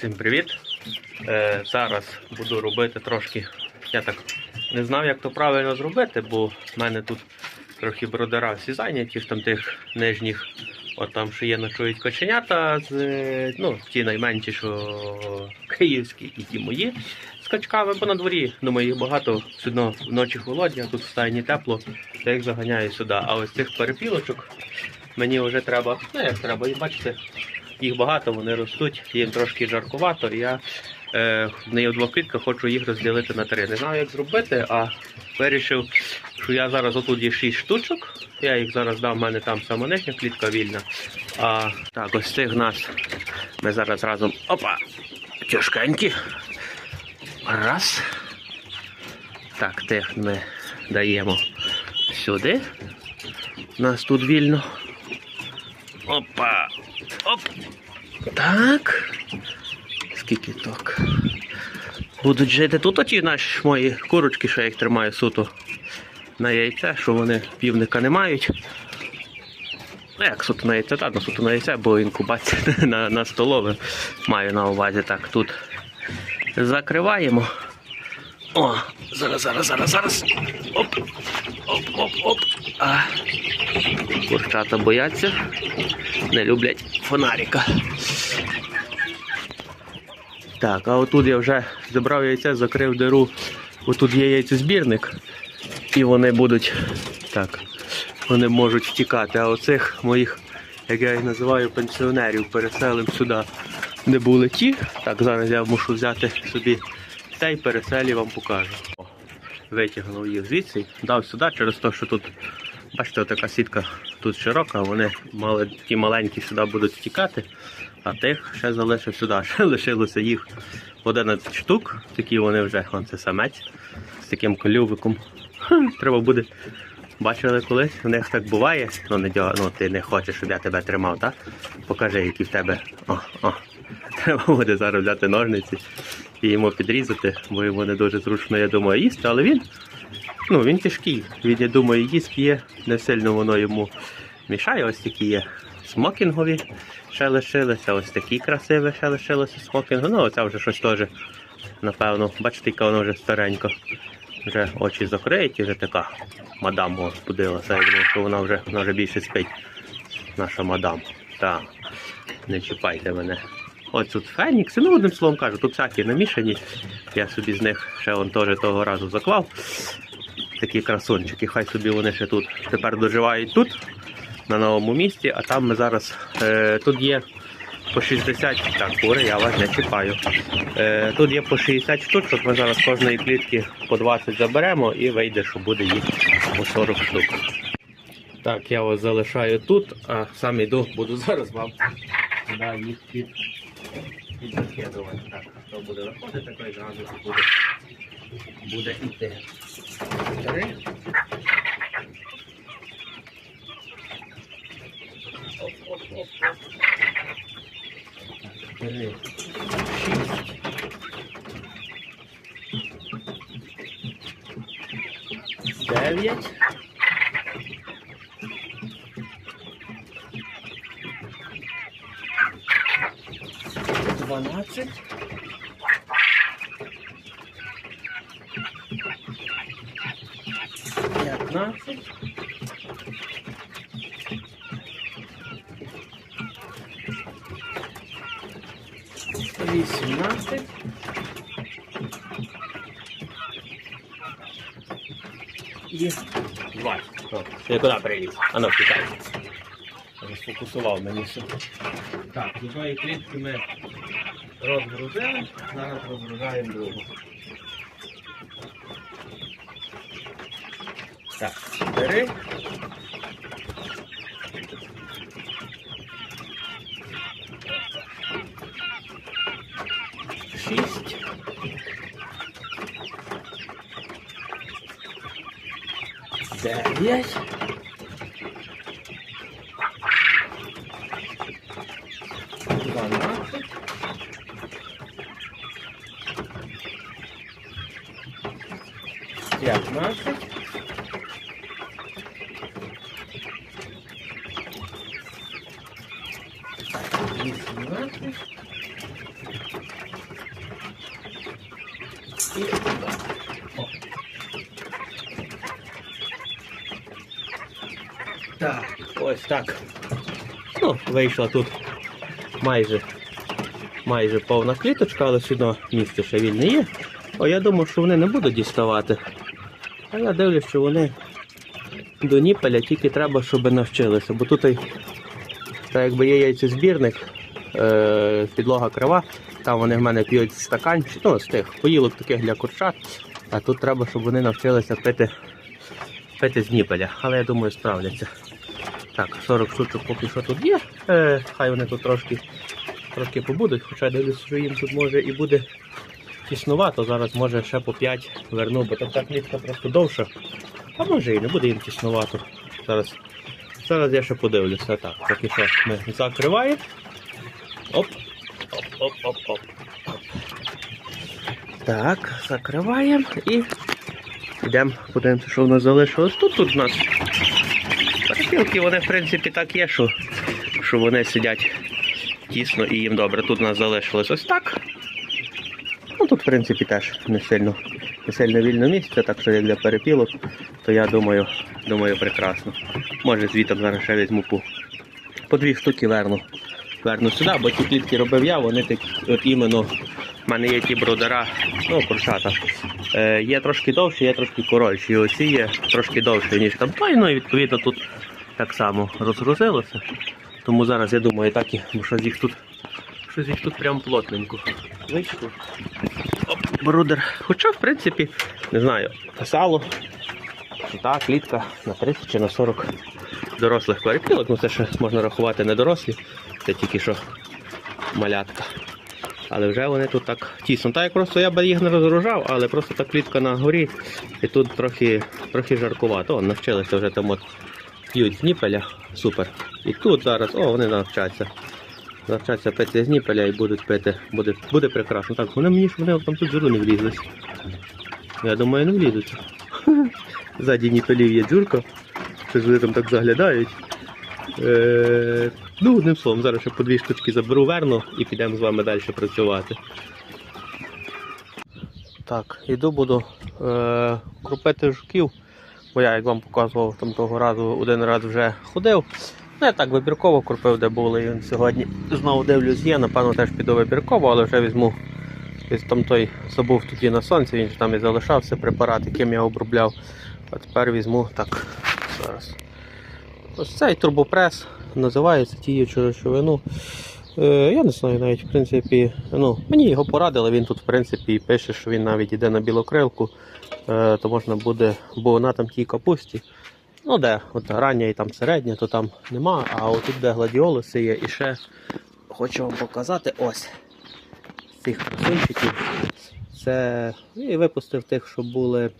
Всім привіт! Е, зараз буду робити трошки. Я так не знав, як то правильно зробити, бо в мене тут трохи бродера всі зайняті там тих нижніх. От там ще є ночують коченята, з, ну, ті найменші, що київські і ті мої з качками, бо на дворі, думаю, їх багато, все одно вночі холодні, а тут в стайні тепло, я їх заганяю сюди. А ось цих перепілочок мені вже треба, ну як треба, і бачите, їх багато, вони ростуть, їм трошки жаркувато. І я е, в неї в двох клітках хочу їх розділити на три. Не знаю, як зробити, а вирішив, що я зараз отут є 6 штучок. Я їх зараз дам, в мене там сама нижня клітка вільна. А так, ось цих нас ми зараз разом. Опа! Тяжкенькі. Раз. Так, тих ми даємо сюди. Нас тут вільно. Опа! Оп! Так. Скільки так. Будуть жити тут оті наші мої курочки, що я їх тримаю суто на яйце, що вони півника не мають. Ну як суто на яйце, так, ну суто на яйце, бо інкубація на, на столове маю на увазі. Так, тут закриваємо. О, зараз, зараз, зараз, зараз. Оп. Оп, оп, оп. А. Курчата бояться, не люблять фонарика. Так, а отут я вже забрав яйця, закрив диру. Отут є яйцезбірник. І вони будуть. Так. Вони можуть втікати. А оцих моїх, як я їх називаю, пенсіонерів переселим сюди, де були ті. Так, зараз я мушу взяти собі цей переселі вам покажу. Витягнув їх звідси, дав сюди через те, що тут, бачите, така сітка тут широка, вони мали, ті маленькі сюди будуть втікати, а тих ще залишив сюди. Ще лишилося їх 11 штук, такі вони вже, вон це самець з таким колювиком. Треба буде. Бачили колись, в них так буває. Ну, не ну ти не хочеш, щоб я тебе тримав, так? Покажи, які в тебе. О, о. Треба буде зараз взяти ножниці і йому підрізати, бо йому не дуже зручно, я думаю, їсти, але він, ну, він тяжкий. Він, я думаю, їсть є, не сильно воно йому мішає. Ось такі є смокінгові ще лишилися, ось такі красиві ще лишилися смокінги. Ну, оце вже щось теж, напевно, бачите, яка воно вже старенько. Вже очі закриті, вже така мадам розбудилася. Я думаю, що вона вже, вона вже більше спить. Наша мадам. Так, не чіпайте мене. Ось тут фенікси, ну одним словом кажу, тут всякі намішані. Я собі з них ще он теж того разу заклав. Такі красунчики, хай собі вони ще тут тепер доживають тут, на новому місці, а там ми зараз е, тут є по 60, так, кури, я вас не чіпаю. Е, тут є по 60 штучок, ми зараз кожної клітки по 20 заберемо і вийде, що буде їх по 40 штук. Так, я вас залишаю тут, а сам іду, буду зараз вам сюди їх під, підкидувати. Так, хто буде виходити, той зразу буде, буде йти. Оп. Три. Шість. Дев'ять. Дванадцять. П'ятнадцять. Вісімнадцять. І двадцять. Ти куди приліз? А ну, втікай. Сфокусував мені все. Так, з одної клітки ми розгрузили, зараз розгружаємо другу. Так, бери. Шість. Дев'ять. Дванадцять. П'ятнадцять. Вісімнадцять. І... О. Так, ось так. Ну, вийшла тут майже, майже повна кліточка, але все місце ще вільне є. О, я думав, що вони не будуть діставати. А я дивлюсь, що вони до ніпеля тільки треба, щоб навчилися. Бо тут, так якби є яйцезбірник, е, підлога крива, там вони в мене п'ють стаканчик, ну, з тих поїлок таких для курчат. А тут треба, щоб вони навчилися пити, пити з ніпеля. Але я думаю, справляться. Так, 40 штучок поки що тут є. Е, хай вони тут трошки, трошки побудуть, хоча дивлюсь, що їм тут може і буде тіснувато. Зараз може ще по 5 верну, бо там та клітка просто довша. А може і не буде їм тіснувато. Зараз, зараз я ще подивлюся. Так, поки що ми закриваємо. Оп, оп, оп, оп, оп. Так, закриваємо і йдемо, подивимося, що в нас залишилось. Тут тут у нас перепілки, вони в принципі так є, що, що вони сидять тісно і їм добре. Тут у нас залишилось ось так. Ну тут в принципі теж не сильно, не сильно вільне місце, так що як для перепілок, то я думаю, думаю прекрасно. Може звітом зараз ще візьму по, по дві штуки верну. Верну сюди, бо ті клітки робив я, вони такі, от іменно, в мене є ті бродера, ну, курчата. Е, є трошки довші, є трошки коротші. Оці є трошки довші, ніж там той, ну і відповідно тут так само розгрузилося. Тому зараз я думаю, так і, щось їх тут, щось їх тут прям плотненько вийшло. Оп, брудер. Хоча, в принципі, не знаю, писало, що та клітка на 30 чи на 40 дорослих перепілок. Ну це ще можна рахувати не дорослі, це тільки що малятка. Але вже вони тут так тісно. Так як просто я би їх не розгружав, але просто та клітка на горі і тут трохи, трохи жаркувато. О, навчилися вже там от п'ють з ніпеля. Супер. І тут зараз, о, вони навчаться. Навчаться пити з ніпеля і будуть пити. Буде, буде прекрасно. Так, вони мені вони там тут зерно не влізлись. Я думаю, не влізуть. Ззаді ніпелів є дзюрка. Щось вони там так заглядають. Е, ну, одним словом, зараз ще по дві штучки заберу верну і підемо з вами далі працювати. Так, іду буду е, крупити жуків, бо я, як вам показував, там того разу один раз вже ходив. Ну, я так вибірково крупив, де були. І сьогодні знову дивлюсь, є, напевно, теж піду вибірково, але вже візьму. Ось там той забув є на сонці, він ж там і залишався препарат, яким я обробляв. А тепер візьму так. Зараз. Ось цей турбопрес називається тіючу речовину. Е, я не знаю навіть, в принципі, ну, мені його порадили, він тут в принципі і пише, що він навіть йде на білокрилку, то можна буде, бо вона там тій капусті. Ну де, от рання і там середня, то там нема, а отут де гладіолуси є. І ще хочу вам показати ось цих красунчиків. Це і випустив тих, що були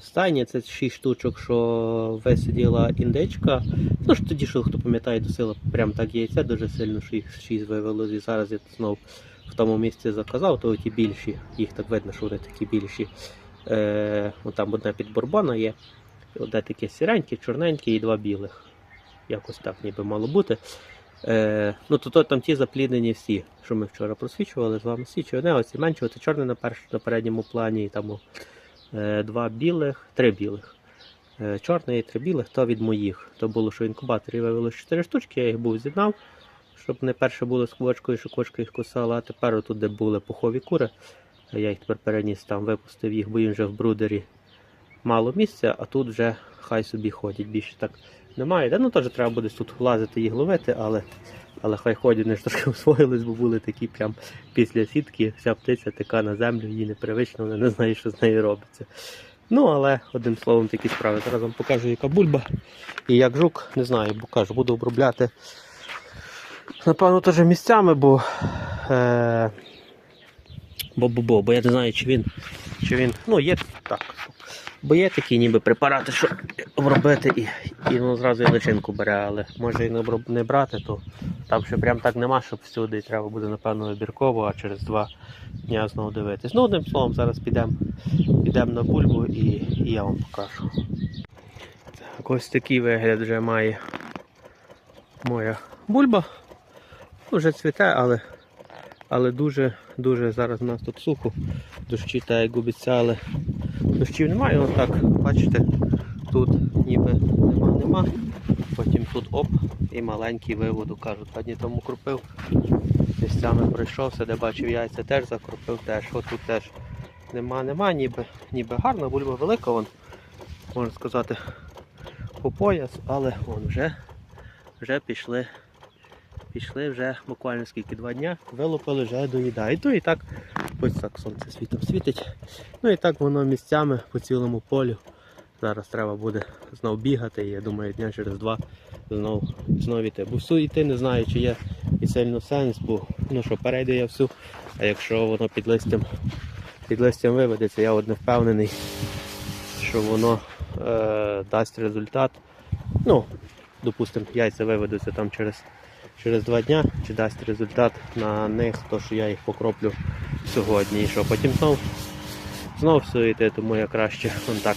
в стайні, це 6 штучок, що висиділа індичка. Ну ж тоді, що хто пам'ятає, досила прям так яйця дуже сильно, що їх 6 вивело. І зараз я знов в тому місці заказав, то ті більші, їх так видно, що вони такі більші. Е, там одна підборбана є, одне таке сіреньке, чорненьке і два білих. Якось так ніби мало бути. Е, ну, то, то там ті запліднені всі, що ми вчора просвічували з вами. Всі чи одне, оці менші, оце на, перш, на передньому плані, і там е, два білих, три білих. Е, чорне і три білих, то від моїх. То було, що в інкубаторі 4 штучки, я їх був з'єднав, щоб не перше були з квочкою, що квочка їх кусала, а тепер отут, де були пухові кури, я їх тепер переніс там, випустив їх, бо їм вже в брудері мало місця, а тут вже хай собі ходять. Більше так немає. Та, ну теж треба буде тут влазити їх ловити, але, але хай ходять, вони ж трошки освоїлись, бо були такі прям після сітки, вся птиця така на землю, їй непривично, вона не знає, що з нею робиться. Ну, але одним словом такі справи. Зараз вам покажу, яка бульба. І як жук, не знаю, бо кажу, буду обробляти. Напевно, теж місцями, бо. Е, бо, бо, я не знаю, чи він. Чи він. Ну, є так. Бо є такі ніби препарати, що обробити і, і ну, зразу і личинку бере, але може і не, брати, то там ще прям так нема, щоб всюди треба буде, напевно, вибірково, а через два дня знову дивитись. Ну, одним словом, зараз підемо підем на бульбу і, і я вам покажу. Так, ось такий вигляд вже має моя бульба. Вже цвіте, але Але дуже-дуже зараз у нас тут сухо. Дощі так як обіцяли. Дощів немає, воно так, бачите, тут ніби нема, нема. Потім тут оп і маленький виводу, кажуть, два дні тому крупив. Місцями пройшовся, де бачив яйця, теж закропив теж. От тут теж нема, нема, ніби, ніби гарна, бульба велика, вон, можна сказати, по пояс, але вон вже, вже пішли. Пішли вже буквально скільки два дня, вилупили, вже доїдають. Ну і так, ось так сонце світом світить. Ну і так воно місцями по цілому полю. Зараз треба буде знов бігати, я думаю, дня через два знов, знов іти. Бо всю йти не знаю, чи є і сильно сенс, бо ну що перейду я всю, а якщо воно під листям, під листям виведеться, я от не впевнений, що воно е, дасть результат. Ну, допустимо, яйця виведуться там через, через два дня, чи дасть результат на них, то що я їх покроплю сьогодні. І що потім знов, знов все тому я краще вон так,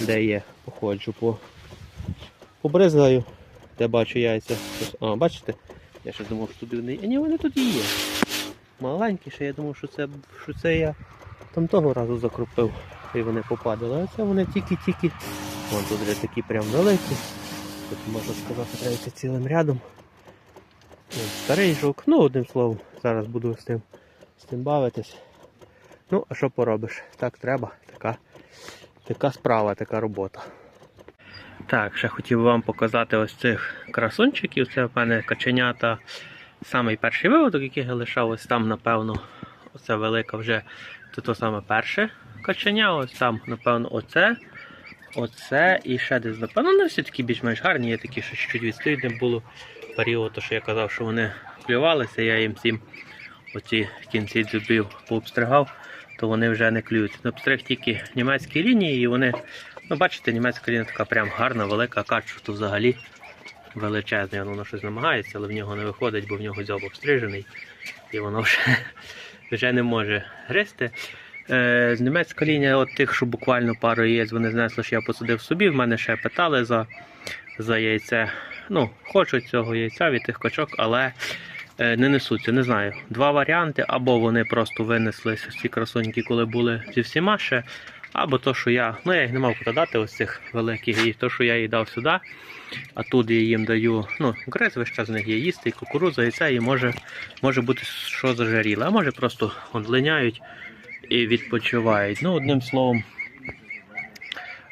де є, походжу по побризгаю, де бачу яйця. А, бачите? Я ще думав, що туди вони. А ні, вони тут є. Маленькі, ще я думав, що це, що це я там того разу закропив і вони попадали. А це вони тільки-тільки. Вон тут вже такі прям великі. Тут можна сказати, треба цілим рядом. Старий жук. Ну, одним словом, зараз буду з тим, з тим бавитись. Ну, а що поробиш? Так треба. Така, така справа, така робота. Так, ще хотів вам показати ось цих красунчиків. Це в мене каченята. Самий перший виводок, який я лишав, ось там, напевно, оце велика вже це то саме перше каченя. Ось там, напевно, оце. Оце і ще десь, напевно, вони всі такі більш-менш гарні, є такі, що чуть відстоїть не було період, то що я казав, що вони клювалися, я їм всім оці кінці дзюбів пообстригав, то вони вже не клюють. Обстриг тільки німецькі лінії, і вони, ну бачите, німецька лінія така прям гарна, велика, качу то взагалі величезний, воно щось намагається, але в нього не виходить, бо в нього дзьоб обстрижений, і воно вже, вже не може гристи. Е, німецька лінія, от тих, що буквально пару яєць вони знесли, що я посадив собі. В мене ще питали за, за яйце. Ну, хочуть цього яйця від тих качок, але е, не несуться. Не знаю. Два варіанти, або вони просто винеслись ці красуньки, коли були зі всіма ще. Або то, що я, ну я їх не мав куди дати, ось цих великих, і то, що я їй дав сюди, а тут я їм даю, ну, весь з них є їсти, і кукурудза, це, і може, може бути що зажаріле, а може просто линяють і відпочивають. Ну, одним словом,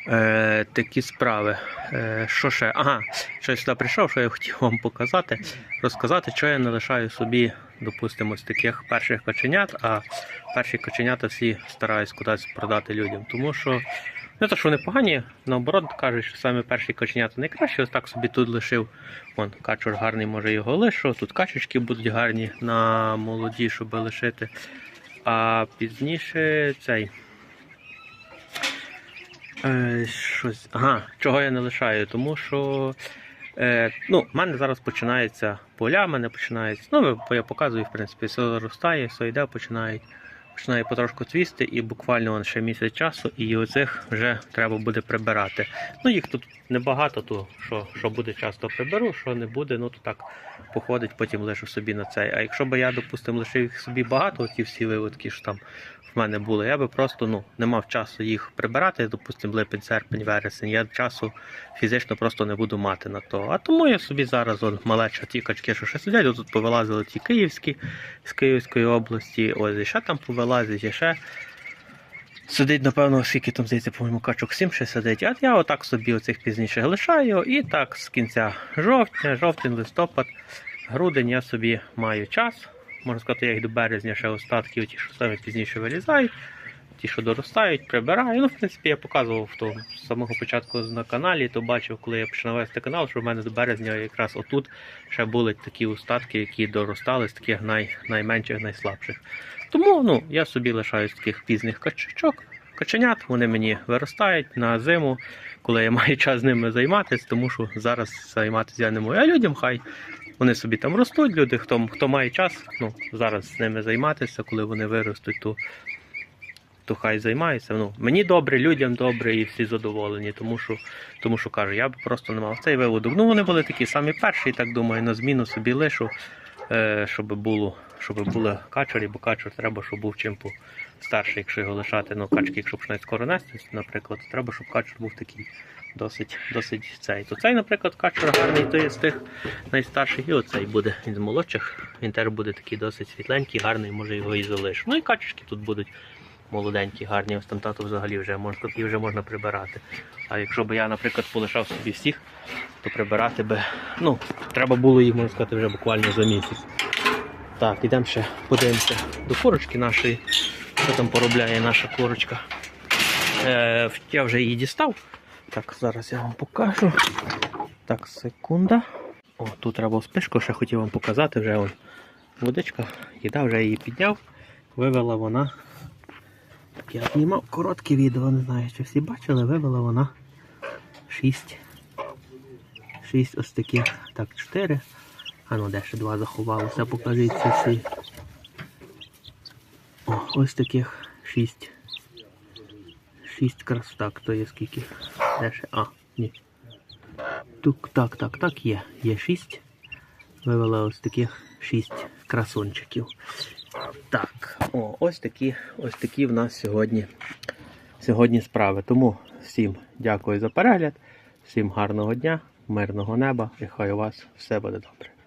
е, такі справи. Е, що ще? Ага, що я сюди прийшов, що я хотів вам показати, розказати, що я не лишаю собі, допустимо, з таких перших каченят, а перші каченята всі стараюсь кудись продати людям. Тому що не то, що вони погані, наоборот кажуть, що саме перші каченята найкращі. Ось так собі тут лишив. Вон, качур гарний, може його лишу. Тут качечки будуть гарні на молоді, щоб лишити. А пізніше цей. Е, щось. Ага, чого я не лишаю? Тому що. Е, ну, в мене зараз починається поля, в мене починається. Ну, я показую, в принципі, все заростає, все йде, починають. Починає потрошку цвісти, і буквально вон ще місяць часу, і оцих вже треба буде прибирати. Ну, їх тут небагато, то що, що буде часто приберу, що не буде, ну то так походить, потім лишу собі на цей. А якщо б я, допустимо, лишив їх собі багато, ті всі виводки, що там в мене були, я би просто ну, не мав часу їх прибирати, допустимо, липень, серпень, вересень. Я часу фізично просто не буду мати на то. А тому я собі зараз от, малеча ті качки, що ще сидять, тут повилазили ті київські з Київської області, ось і ще там повилазять, і ще. Сидить, напевно, скільки там здається, по-моєму, качок 7 ще сидить. А я отак собі оцих пізніше лишаю. І так з кінця жовтня, жовтень, листопад, грудень я собі маю час. Можна сказати, я їх до березня ще остатки, ті, що саме пізніше вилізають, ті, що доростають, прибираю. Ну, в принципі, я показував то з самого початку на каналі, то бачив, коли я починав вести канал, що в мене до березня якраз отут ще були такі остатки, які доростали з таких най, найменших, найслабших. Тому ну, я собі лишаю з таких пізних качачок, каченят, вони мені виростають на зиму, коли я маю час з ними займатися, тому що зараз займатися я не можу. А людям хай вони собі там ростуть, люди, хто, хто має час, ну, зараз з ними займатися, коли вони виростуть, то, то хай займаються. Ну, мені добре, людям добре і всі задоволені, тому що, тому що кажу, я б просто не мав цей виводок. Ну, вони були такі самі перші, так думаю, на зміну собі лишу, е, щоб було щоб були качері, бо качур треба, щоб був чим старший, якщо його лишати. Ну, качки, якщо починають скоро нестись, наприклад, треба, щоб качур був такий досить, досить цей. То цей, наприклад, качур гарний, то є з тих найстарших, і оцей буде він з молодших. Він теж буде такий досить світленький, гарний, може його і залишу. Ну і качечки тут будуть молоденькі, гарні. Ось там тато взагалі вже можна, тут вже можна прибирати. А якщо б я, наприклад, полишав собі всіх, то прибирати би, ну, треба було їх, можна сказати, вже буквально за місяць. Так, ідемо ще подивимося до курочки нашої. Що там поробляє наша курочка. Е, я вже її дістав. Так, зараз я вам покажу. Так, секунда. О, тут треба спишку, ще хотів вам показати, вже он водичка, їда вже її підняв. Вивела вона. Так, я знімав коротке відео, не знаю, чи всі бачили, вивела вона 6. 6 ось таких. Так, 4. А ну де ще два заховалося, покажіть ці всі. О, ось таких 6. 6 крас. Так, то є скільки? Де ще? А, ні. Тук, так, так, так, є. Є 6. Вивела ось таких 6 красунчиків. Так, о, ось такі, ось такі в нас сьогодні, сьогодні справи. Тому всім дякую за перегляд, всім гарного дня, мирного неба і хай у вас все буде добре.